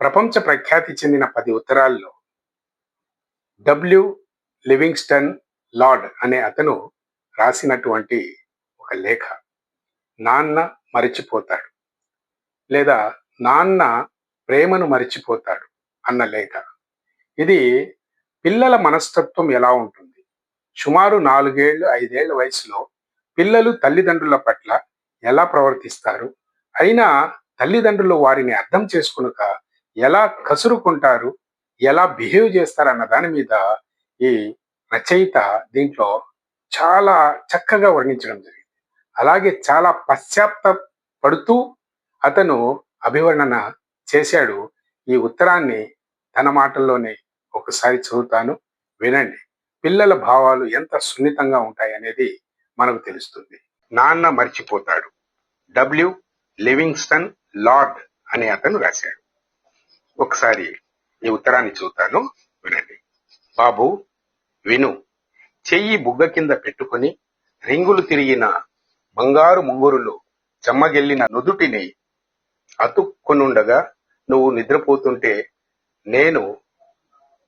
ప్రపంచ ప్రఖ్యాతి చెందిన పది ఉత్తరాల్లో డబ్ల్యూ లివింగ్స్టన్ లార్డ్ అనే అతను రాసినటువంటి ఒక లేఖ. నాన్న మరిచిపోతాడు లేదా నాన్న ప్రేమను మరిచిపోతాడు అన్న లేఖ. ఇది పిల్లల మనస్తత్వం ఎలా ఉంటుంది? సుమారు నాలుగేళ్ళు ఐదేళ్ళ వయసులో పిల్లలు తల్లిదండ్రుల పట్ల ఎలా ప్రవర్తిస్తారు? అయినా తల్లిదండ్రులు వారిని అర్థం చేసుకునక ఎలా కసురుకుంటారు ఎలా బిహేవ్ చేస్తారు అన్న దాని మీద ఈ రచయిత దీంట్లో చాలా చక్కగా వర్ణించడం జరిగింది. అలాగే చాలా పశ్చాత్త పడుతూ అతను అభివర్ణన చేశాడు. ఈ ఉత్తరాన్ని తన మాటల్లోనే ఒకసారి చదువుతాను. వినండి. పిల్లల భావాలు ఎంత సున్నితంగా ఉంటాయి అనేది మనకు తెలుస్తుంది. నాన్న మర్చిపోతాడు. డబ్ల్యూ లివింగ్స్టన్ లార్డ్ అనే అతను రాశాడు. ఒకసారి ఈ ఉత్తరాన్ని చూతాను వినండి. బాబు విను. చెయ్యి బుగ్గ కింద పెట్టుకుని రింగులు తిరిగిన బంగారు ముంగురులు చెమ్మగెల్లిన నుదుటిని అతుక్కునుండగా నువ్వు నిద్రపోతుంటే నేను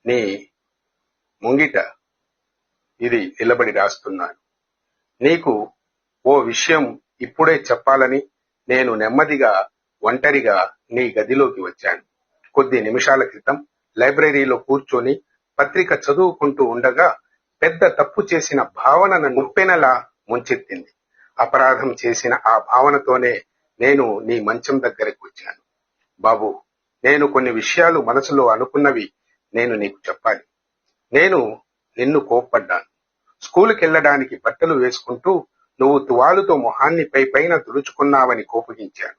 నీ ముంగిట ఇది నిలబడి రాస్తున్నాను. నీకు ఓ విషయం ఇప్పుడే చెప్పాలని నేను నెమ్మదిగా ఒంటరిగా నీ గదిలోకి వచ్చాను. కొద్ది నిమిషాల క్రితం లైబ్రరీలో కూర్చొని పత్రిక చదువుకుంటూ ఉండగా పెద్ద తప్పు చేసిన భావన నన్ను ఉప్పెనలా ముంచెత్తింది. అపరాధం చేసిన ఆ భావనతోనే నేను నీ మంచం దగ్గరకు వచ్చాను. బాబు నేను కొన్ని విషయాలు మనసులో అనుకున్నవి నేను నీకు చెప్పాలి. నేను నిన్ను కోప్పడ్డాను. స్కూలుకి వెళ్ళడానికి బట్టలు వేసుకుంటూ నువ్వు తువాలుతో మొహాన్ని పై పైన తుడుచుకున్నావని కోపగించాను.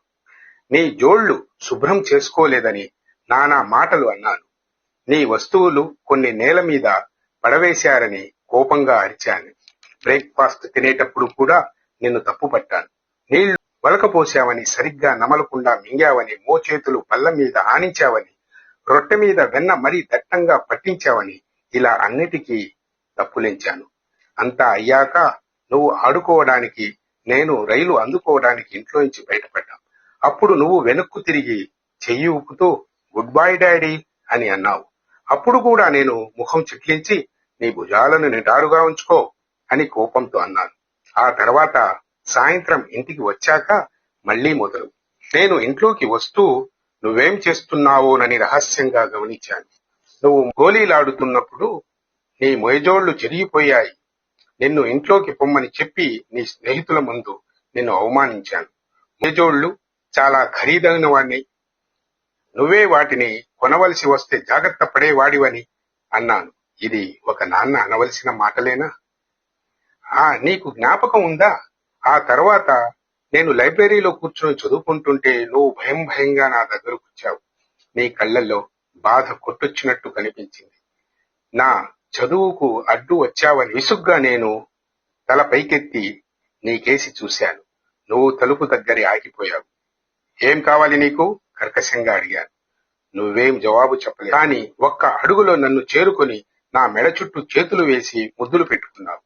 నీ జోళ్ళు శుభ్రం చేసుకోలేదని నానా మాటలు అన్నాను. నీ వస్తువులు కొన్ని నేల మీద పడవేశారని కోపంగా అరిచాను. బ్రేక్ఫాస్ట్ తినేటప్పుడు కూడా నిన్ను తప్పు పట్టాను నీళ్ళు వలకపోసావని సరిగ్గా నమలకుండా మింగావని మోచేతులు పళ్ళ మీద ఆనించావని రొట్టె మీద వెన్న మరీ దట్టంగా పట్టించావని ఇలా అన్నిటికీ తప్పులించాను. అంతా అయ్యాక నువ్వు ఆడుకోవడానికి నేను రైలు అందుకోవడానికి ఇంట్లోంచి బయటపడ్డాం. అప్పుడు నువ్వు వెనక్కు తిరిగి చెయ్యి ఊపుతూ గుడ్ బై డాడీ అని అన్నావు. అప్పుడు కూడా నేను ముఖం చిట్లించి నీ భుజాలను నిటారుగా ఉంచుకో అని కోపంతో అన్నాను. ఆ తర్వాత సాయంత్రం ఇంటికి వచ్చాక మళ్ళీ మొదలు. నేను ఇంట్లోకి వస్తూ నువ్వేం చేస్తున్నావోనని రహస్యంగా గమనించాను. నువ్వు గోళీలాడుతున్నప్పుడు నీ మొయజోళ్ళు చెరిగిపోయాయి. నిన్ను ఇంట్లోకి పొమ్మని చెప్పి నీ స్నేహితుల ముందు నిన్ను అవమానించాను. మొయజోళ్ళు చాలా ఖరీదైన వాణ్ణి. నువ్వే వాటిని కొనవలసి వస్తే జాగ్రత్త పడేవాడివని అన్నాను. ఇది ఒక నాన్న అనవలసిన మాటలేనా? ఆ నీకు జ్ఞాపకం ఉందా? ఆ తర్వాత నేను లైబ్రరీలో కూర్చొని చదువుకుంటుంటే నువ్వు భయం భయంగా నా దగ్గరకు వచ్చావు. నీ కళ్ళల్లో బాధ కొట్టొచ్చినట్టు కనిపించింది. నా చదువుకు అడ్డు వచ్చావని విసుగ్గా నేను తల పైకెత్తి నీకేసి చూశాను. నువ్వు తలుపు దగ్గర ఆగిపోయావు. ఏం కావాలి నీకు? కర్కశంగా అడిగాను. నువ్వేం జవాబు చెప్పలేదు. కానీ ఒక్క అడుగులో నన్ను చేరుకొని నా మెడ చుట్టూ చేతులు వేసి ముద్దులు పెట్టుకున్నావు.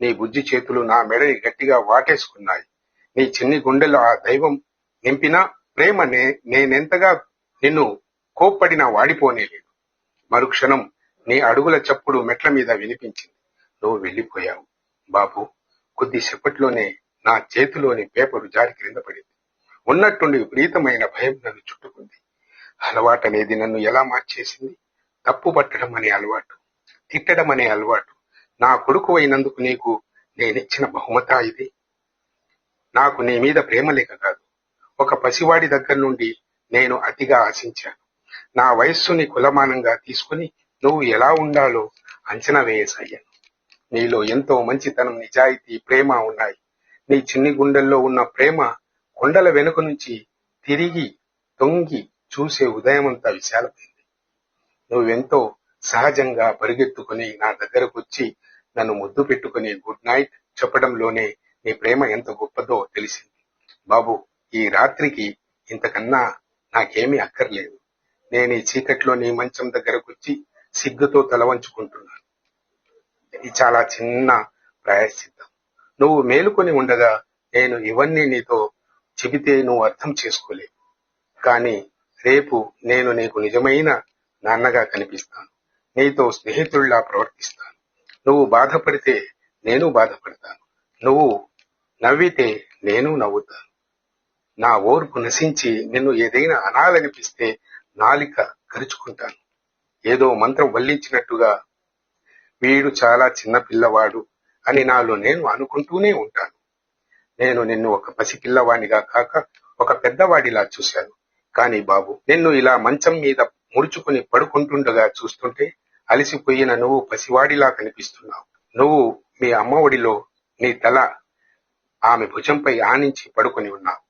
నీ బుజ్జి చేతులు నా మెడని గట్టిగా వాటేసుకున్నాయి. నీ చిన్ని గుండెలో ఆ దైవం నింపినా ప్రేమ నే నేనెంతగా నిన్ను కోప్పడినా వాడిపోనేలేదు మరుక్షణం నీ అడుగుల చప్పుడు మెట్ల మీద వినిపించింది. నువ్వు వెళ్ళిపోయావు. బాబు కొద్దిసేపట్లోనే నా చేతిలోని పేపరు జారి క్రింద పడింది. ఉన్నట్టుండి విపరీతమైన భయం నన్ను చుట్టుకుంది. అలవాటు అనేది నన్ను ఎలా మార్చేసింది? తప్పు పట్టడం అనే అలవాటు తిట్టడం అనే అలవాటు. నా కొడుకు అయినందుకు నీకు నేనిచ్చిన బహుమత ఇది. నాకు నీ మీద ప్రేమ లేక కాదు ఒక పసివాడి దగ్గర నుండి నేను అతిగా ఆశించాను. నా వయస్సుని కులమానంగా తీసుకుని నువ్వు ఎలా ఉండాలో అంచనా వేయసాగాను. నీలో ఎంతో మంచితనం నిజాయితీ ప్రేమ ఉన్నాయి. నీ చిన్ని గుండెల్లో ఉన్న ప్రేమ కొండల వెనుక నుంచి తిరిగి తొంగి చూసే ఉదయమంతా విశాలమైంది. నువ్వెంతో సహజంగా పరిగెత్తుకుని నా దగ్గరకు వచ్చి నన్ను ముద్దు పెట్టుకుని గుడ్ నైట్ చెప్పడంలోనే నీ ప్రేమ ఎంత గొప్పదో తెలిసింది. బాబు ఈ రాత్రికి ఇంతకన్నా నాకేమీ అక్కర్లేదు. నేను ఈ చీకట్లో నీ మంచం దగ్గరకు వచ్చి సిగ్గుతో తల వంచుకుంటున్నాను. ఇది చాలా చిన్న ప్రాయశ్చిత్తం. నువ్వు మేలుకొని ఉండగా నేను ఇవన్నీ నీతో చెబితే నువ్వు అర్థం చేసుకోలేవు కానీ రేపు నేను నీకు నిజమైన నాన్నగా కనిపిస్తాను. నీతో స్నేహితుల్లా ప్రవర్తిస్తాను. నువ్వు బాధపడితే నేను బాధపడతాను. నువ్వు నవ్వితే నేను నవ్వుతాను. నా ఓర్పు నశించి నిన్ను ఏదైనా అనాలనిపిస్తే నాలిక కరుచుకుంటాను. ఏదో మంత్రం వల్లించినట్టుగా వీడు చాలా చిన్న పిల్లవాడు అని నాలో నేను అనుకుంటూనే ఉంటాను. నేను నిన్ను ఒక పసి పిల్లవాడిగా కాక ఒక పెద్దవాడిలా చూశాను. కాని బాబు నిన్ను ఇలా మంచం మీద ముడుచుకుని పడుకుంటుండగా చూస్తుంటే అలసిపోయిన నువ్వు పసివాడిలా కనిపిస్తున్నావు. నువ్వు మీ అమ్మ ఒడిలో నీ తల ఆమె భుజంపై ఆనించి పడుకొని ఉన్నావు.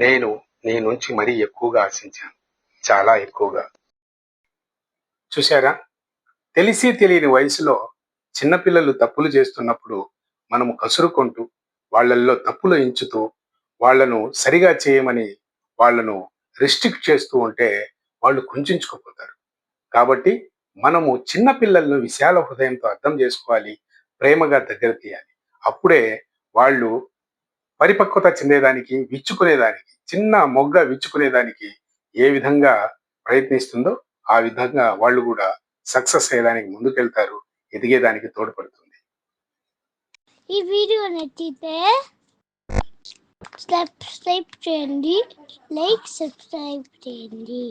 నేను నీ నుంచి మరీ ఎక్కువగా ఆశించాను. చాలా ఎక్కువగా. చూశారా? తెలిసి తెలియని వయసులో చిన్నపిల్లలు తప్పులు చేస్తున్నప్పుడు మనము కసురుకుంటూ వాళ్ళల్లో తప్పులు ఎంచుతూ వాళ్ళను సరిగా చేయమని వాళ్ళను రిస్ట్రిక్ట్ చేస్తూ ఉంటే వాళ్ళు కుంచుకుపోతారు కాబట్టి మనము చిన్న పిల్లలను విశాల హృదయంతో అర్థం చేసుకోవాలి ప్రేమగా దగ్గర తీయాలి. అప్పుడే వాళ్ళు పరిపక్వత చెందేదానికి విచ్చుకునేదానికి చిన్న మొగ్గ విచ్చుకునేదానికి ఏ విధంగా ప్రయత్నిస్తుందో ఆ విధంగా వాళ్ళు కూడా సక్సెస్ అయ్యేదానికి ముందుకెళ్తారు ఎదిగేదానికి తోడ్పడుతుంది. ఈ వీడియో నచ్చితే సబ్స్క్రైబ్ చేయండి లైక్ సబ్స్క్రైబ్ చేయండి.